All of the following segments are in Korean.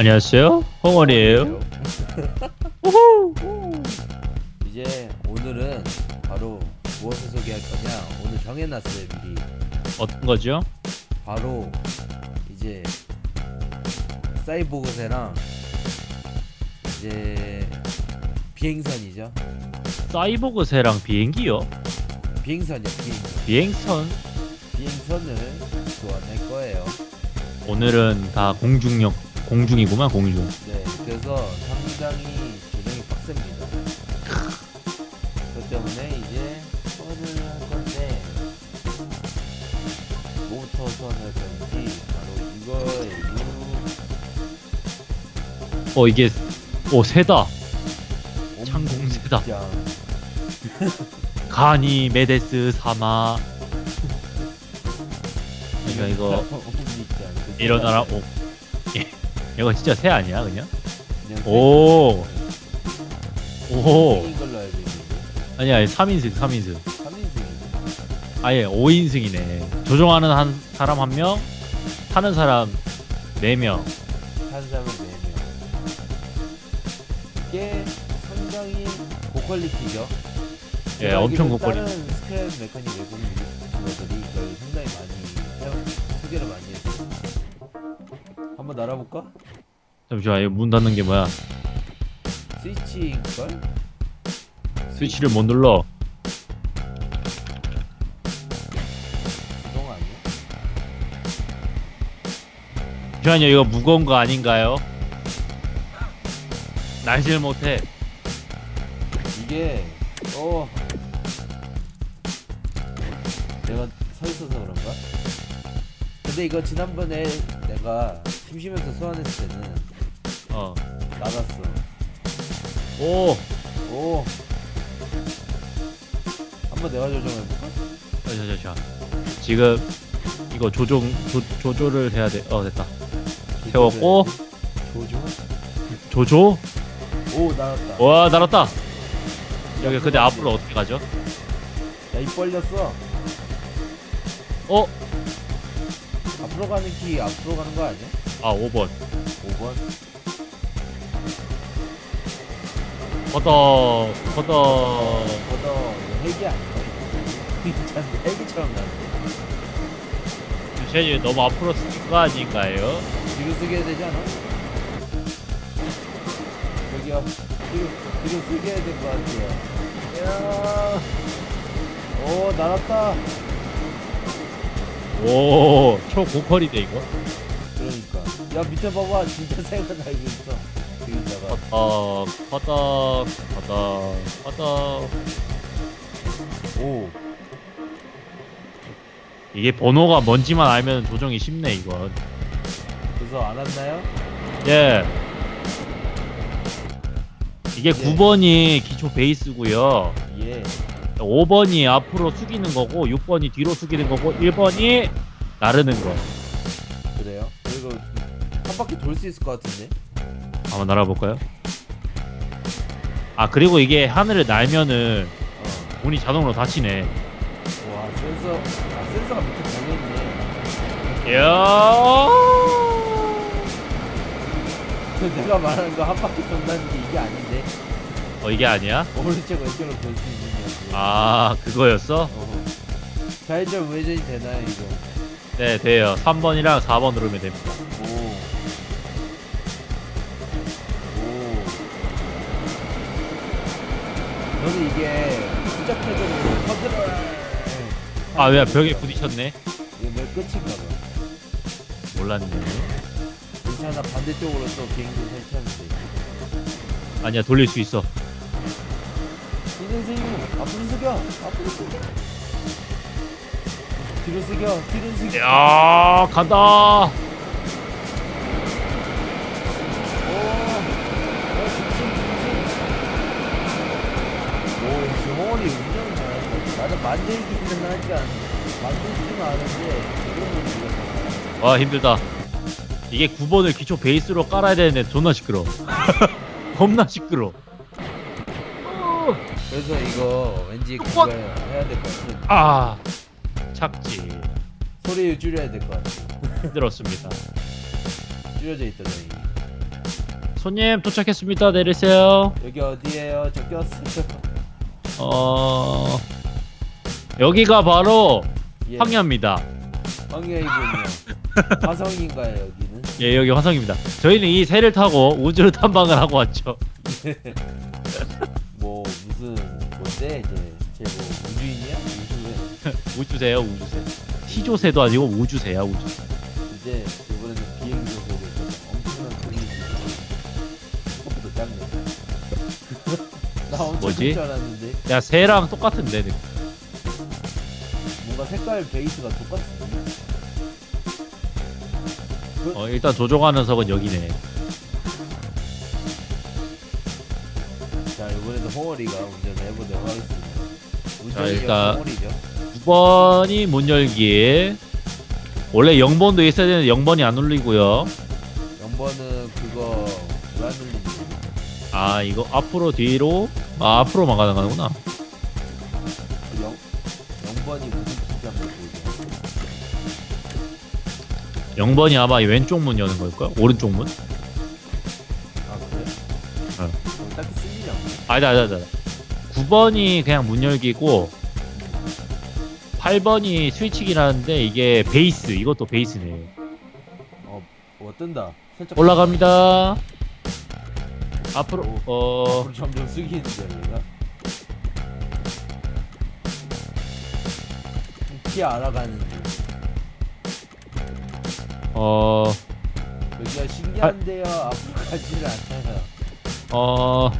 안녕하세요. 홍원이에요. 우후. 이제 오늘은 바로 무엇을 소개할 거냐 오늘 정해놨어요 미리 어떤 거죠? 바로 이제 사이보그세랑 이제 비행선이죠 사이보그새랑 비행기요? 비행선이요 비행선 비행선. 비행선을 교환할 거예요 오늘은 다 공중력 공중이구만 공중. 네 그래서 상당히 조정이 빡셉니다 그것 때문에 이제 소환을 할 건데 뭐부터 소환할 건지 바로 이거예요 어 이게 오 세다. 음, 창공세다. 가니 메데스 사마. 그러니까 이거. 그 일어나라 오. 이거 진짜 새 아니야 그냥? 그냥 오. 새- 오. 새인 걸로 알고 있는데 아니야 3인승 3인승. 3인승이네 아예 5인승이네. 조종하는 한 사람 한 명, 타는 사람 4명. 한 사람은 4명 이게 상당히 고퀄리티죠 예, 제가 엄청 알기로는 고퀄리티. 다른 스크랩 메카닉 외국 유 날아볼까? 잠시만 이거 문 닫는 게 뭐야? 스위치인걸? 스위치를 못 눌러. 자동 아니야? 잠시만요 이거 무거운 거 아닌가요? 날질 못해. 이게 어 내가 서 있어서 그런가? 근데 이거 지난번에 내가 심심해서 소환했을 때는 어. 나갔어. 오. 오. 한번 내가 조정해볼까? 자자자. 지금 이거 조종 조, 조조를 해야 돼. 어 됐다. 세웠고 조조? 조조. 오 나왔다. 와 날았다. 여기 근데 앞으로 어떻게 가죠? 야 입 벌렸어. 어? 앞으로 가는 키 앞으로 가는 거 아니야? 아 5번. 5번. 커더 커더. 걷어 헬기 아니야? 진짜 헬기처럼 나는데. 쉐이 너무 앞으로 쓴거 아닌가요? 뒤로 쓰게 해야 되지 않아? 여기요. 뒤로, 뒤로 쓰게 해야 될 것 같아요. 이야. 오, 날았다. 오 초고퀄이네 이거. 야, 밑에 봐봐. 진짜 새가 날고 있어. 여기다가. 커더 커더 커더 커더. 오. 이게 번호가 뭔지만 알면 조정이 쉽네 이건. 그래서 안 왔나요? 예. 이게 네. 9번이 기초 베이스고요. 예. 5번이 앞으로 숙이는 거고 6번이 뒤로 숙이는 거고 1번이 나르는 거. 돌 수 있을 것 같은데? 한번 날아볼까요? 아 그리고 이게 하늘을 날면은 어. 문이 자동으로 닫히네. 와, 센서. 아, 센서가 밑에 달려 있네. 이야. 그 내가 말하는 거 한 바퀴 돈다는 게 이게 아닌데. 어 이게 아니야? 오른쪽 왼쪽으로 돌수 있는 게. 아 그거였어? 어. 좌회전 우회전이 되나요 이거? 네 돼요. 3번이랑 4번 누르면 됩니다. 저는 이게 패드로 컨트롤. 아왜 벽에 부딪혔네? 이게 내 끝인가 봐. 몰랐네. 괜찮아 반대쪽으로 또 비행기 설치하면 돼. 아니야 돌릴 수 있어. 이는 세유 앞으로 숙여 앞으로 숙여. 뒤로 숙여 뒤로 숙여. 야 간다. 만들기는 하지 않. 건 모르겠어. 와 힘들다. 이게 9번을 기초 베이스로 깔아야 되는데 존나 시끄러. 겁나 시끄러. 그래서 이거 왠지 그거 해야 될 것 같아. 아 착지 소리 줄여야 될 것 같아. 힘들었습니다. 줄여져 있더니 손님 도착했습니다. 내리세요. 여기 어디에요? 저 꼈어요. 어 여기가 바로 예. 황야입니다. 황야이군요. 화성인가요 여기는? 예 여기 화성입니다. 저희는 이 새를 타고 우주를 탐방을 하고 왔죠. 뭐 무슨 뭔데 이제 쟤뭐 우주인이야? 우주인. 우주새요 우주새. 시조새도 아니고 우주새야 우주. 이제 이번에는 비행기 소리를 엄청난 소리 생각보다 작네. 나 엄청 뭐지? 알았는데 야 새랑 똑같은데. 느낌. 뭔가 색깔 베이스가 똑같은데. 어 일단 조종하는 석은 여기네. 자 이번에도 홍어리가 운전을 해보도록 하겠습니다. 자, 운전이 일단- 홍어리죠. 9번이 문 열기. 원래 0번도 있어야 되는데 0번이 안 울리고요. 0번은 그거 왜안 눌리지? 아 이거 앞으로 뒤로 아 앞으로만 가능하구나. 그 0, 0번이 무슨 0번이 아마 이 왼쪽 문 여는 걸까요? 오른쪽 문? 아 그래? 어. 그럼 딱히 쓸 일이 없네. 아니다 아니다 아니다. 9번이 그냥 문 열기고 8번이 스위치기라는데 이게 베이스 이것도 베이스네. 어, 어 뜬다. 살짝 올라갑니다. 앞으로 어 앞으로 점점 숙이는데 얘가. 키 알아가는지. 어, 여기가 신기한데요. 앞으로 가지를 않잖아. 어,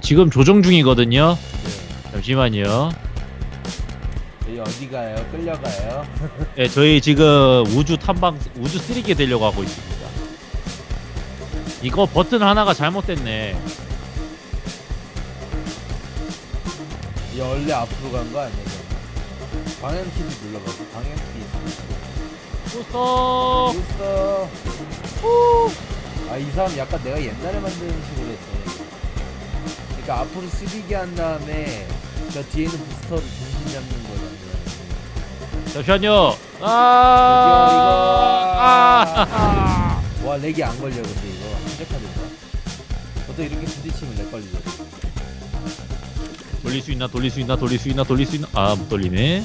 지금 조정 중이거든요. 네. 잠시만요. 여기 어디 가요? 끌려가요? 네, 저희 지금 우주 탐방 우주 쓰리기 되려고 하고 있습니다. 이거 버튼 하나가 잘못됐네. 얘 원래 앞으로 간 거? 그럼? 방향키도 눌러가고 방향키 부서. 있어. 아 이 사람 약간 내가 옛날에 만든 식으로 했네. 그러니까 앞으로 숙이게 한 다음에 저 뒤에는 부스터를 중심 잡는 거잖아. 잠시만요. 아, 아, 와 렉이 안 걸려 근데 이거 한적하던가. 보통 이렇게 부딪히면 렉 걸리거든. 돌릴 수 있나 돌릴 수 있나 돌릴 수 있나 돌릴 수 있나 아 못 돌리네.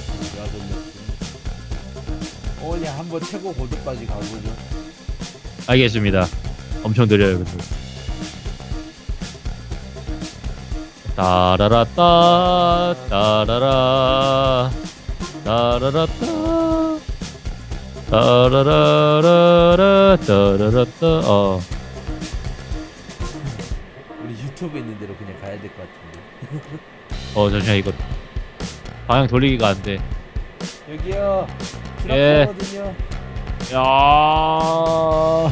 오늘 한번 최고 고도까지 가보죠. 알겠습니다. 엄청 느려요 근데. 따라라따 따라라 따라라따 따라라라라 따라라따 어 우리 유튜브 있는 대로 그냥 가야 될 것 같은데. 어 잠시만 이거 방향 돌리기가 안 돼. 여기요. 예. 야,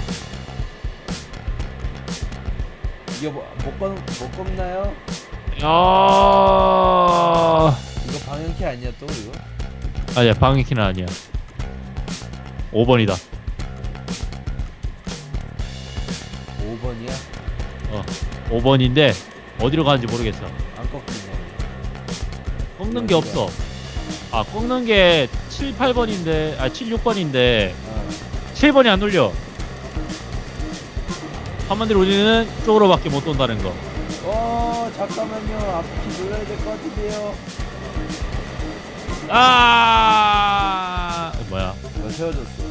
이게 뭐못 건, 못 꺾나요? 야. 이거 방향키 아니야 또 이거? 아니야 방향키는 아니야. 5번이다. 5번이야? 5번인데 어디로 가는지 모르겠어. 안 꺾이네. 꺾는 게 없어. 아 꺾는 게 7, 8번인데 아 7, 6번인데 어. 7번이 안 눌려. 한마디로 우리는 쪽으로밖에 못 돈다는 거. 어 잠깐만요 앞키 눌러야 될 것 같은데요. 아 뭐야 이거 세워졌어.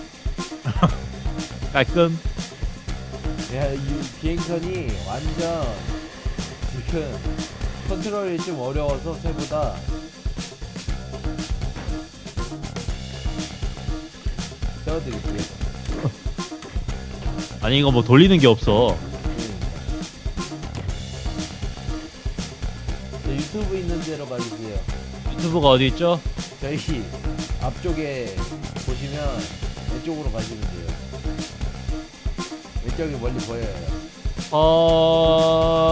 깔끔. 야, 이 비행선이 완전 지금 컨트롤이 좀 어려워서 새보다 세워드릴게요. 아니 이거 뭐 돌리는 게 없어. 네, 유튜브 있는 데로 가주세요. 유튜브가 어디 있죠? 저희 앞쪽에 보시면 왼쪽으로 가시면 돼요. 왼쪽이 멀리 보여요. 어.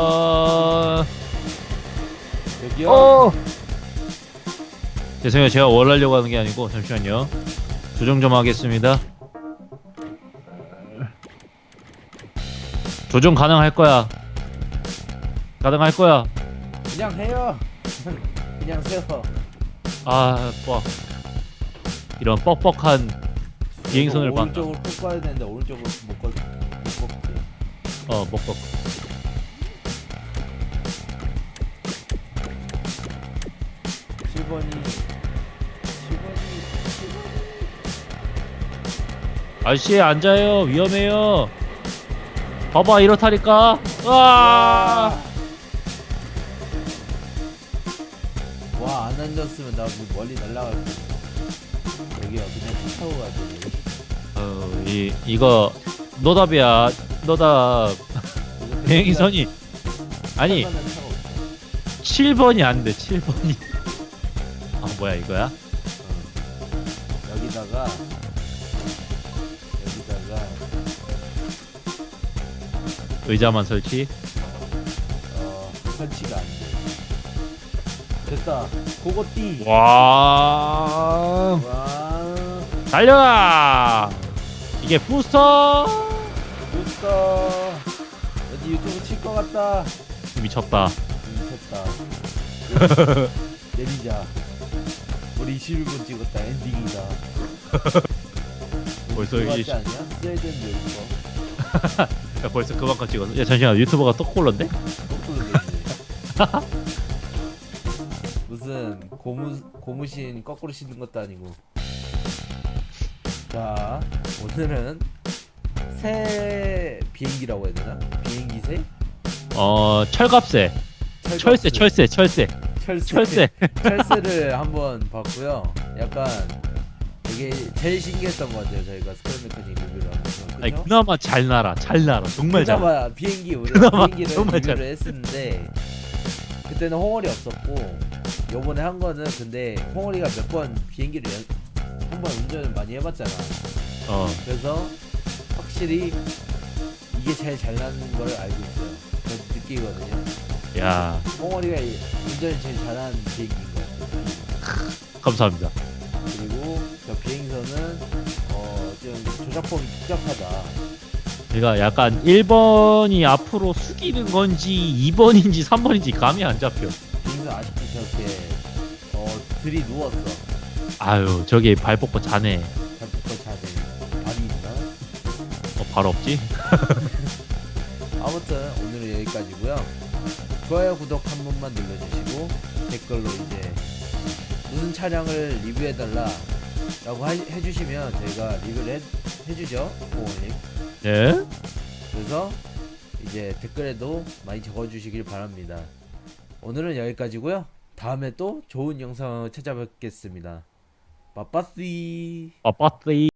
여기요? 어. 죄송해요. 제가 원하려고 하는 게 아니고 잠시만요. 조정 좀 하겠습니다. 조정 가능할 거야. 가능할 거야. 그냥 해요. 그냥 세워. 아, 와. 이런 뻑뻑한 비행선을 봤나? 오른쪽으로 쭉 가야 되는데 오른쪽으로 못 가. 못 걷게. 어 먹고 7번이 아저씨 앉아요. 위험해요. 봐봐 이렇다니까. 와! 와 안 앉았으면 나뭐 멀리 날아갈 거 여기야 그냥 차 타고 가야 돼 어, 이 이거 노답이야. 노답. 비행선이. 아니 타가는 차가 없어. 7번이 안돼 7번이. 아 뭐야 이거야? 어. 여기다가 의자만 설치 어 설치가 안 돼. 됐다. 그거 띠. 와 와. 달려라 이게 부스터 부스터. 왠지 유튜브 칠 것 같다. 미쳤다 미쳤다. 내리자. 우리 21분 찍었다. 엔딩이다. 벌써 그거 이게 같지 않냐? 스웨덴 여기 거. 야, 벌써 그만큼 찍었어 야 잠시만 유튜버가 또 되지. 무슨 고무 고무신 거꾸로 신는 것도 아니고. 자 오늘은 새 비행기라고 해야 되나? 비행기 새? 어 철갑새 철새 철새 철새 철새 철새 철새 를 한번 봤고요. 약간 이게 제일 신기했던 것 같아요. 저희가 스크램 메커닉 리뷰를 하면서. 아니 그죠? 그나마 잘 날아 잘 날아 정말 잘 날아. 그나마 비행기 우리가 그나마 비행기를 정말 리뷰를 잘- 했었는데 그때는 홍어리 없었고 요번에 한 거는 근데 홍어리가 몇 번 비행기를 한 번 운전을 많이 해봤잖아 어 그래서 확실히 이게 제일 잘 나는 걸 알고 있어요 저 느끼거든요 야 홍어리가 이- 운전을 제일 잘하는 비행기인 것 같아요 감사합니다 비행선은 어좀 조작법이 복잡하다. 그러니까 약간 1번이 앞으로 숙이는 건지 2번인지 3번인지 감이 안 잡혀. 비행선 아직도 저렇게 어 들이 누웠어. 아유 저기 발 뻗고 자네. 잘붙어 자네. 발이 있나? 어, 발 없지? 아무튼 오늘은 여기까지고요. 좋아요 구독 한 번만 눌러주시고 댓글로 이제 무슨 차량을 리뷰해달라 라고 하- 해주시면 저희가 리뷰를 해, 해주죠 부모님. 예? 그래서 이제 댓글에도 많이 적어주시길 바랍니다. 오늘은 여기까지고요. 다음에 또 좋은 영상 찾아뵙겠습니다. 빠빠씨. 빠빠띠